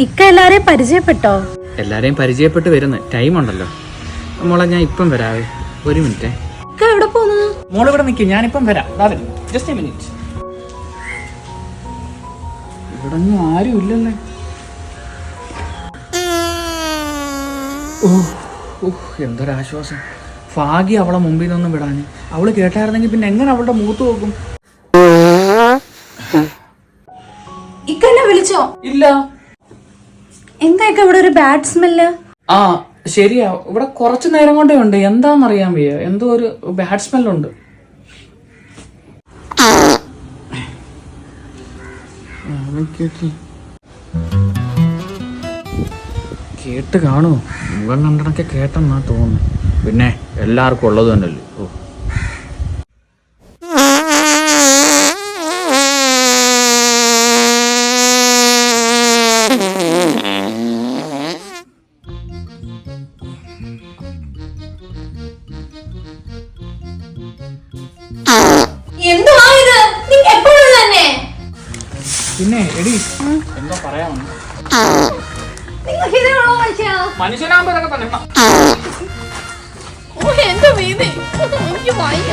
ഇക്ക എല്ലാരെയും പരിചയപ്പെട്ടോ? എല്ലാരെയും പരിചയപ്പെട്ട് വരുന്നു ടൈം ഉണ്ടല്ലോ. മോളെ ഞാൻ ഇപ്പം വരാവേ. ഒരു മിനിറ്റ്. ഇക്ക എവിടെ പോന്നു മോൾ ഇവിടെ നിൽക്കും ഞാനിപ്പം വരാം. ജസ്റ്റ് മിനിറ്റ് ഇവിടെ ഒന്നും ആരും ഇല്ലല്ലേ ഓ ഓഹ് എന്തൊരാശ്വാസം. ഭാഗ്യം അവളെ മുമ്പിൽ നിന്നും വിടാന്. അവൾ കേട്ടായിരുന്നെങ്കിൽ പിന്നെ എങ്ങനെ അവളുടെ മുഖത്ത് നോക്കും? ഇക്ക വിളിച്ചോ? ഇല്ല. എന്താ ഇവിടെ ഒരു ബാഡ് സ്മെല്ല് ആ ശരിയാ. ഇവിടെ കുറച്ച് നേരം കൊണ്ടേ ഉണ്ട്. എന്താണെന്നറിയാൻ വയ്യ. എന്തോ ഒരു ബാഡ് സ്മെല്ലുണ്ട് കേട്ട് കാണൂ മുഖം കണ്ടണൊക്കെ കേട്ടെന്നാ തോന്നുന്നു. പിന്നെ എല്ലാവർക്കും ഉള്ളത് തന്നെയല്ലേ? പിന്നെ എടി എന്തോ ഇതിനുള്ള മനുഷ്യനാകുമ്പോ തന്നെ. ഓ എന്റെ വീതി. എനിക്ക് വയ്യ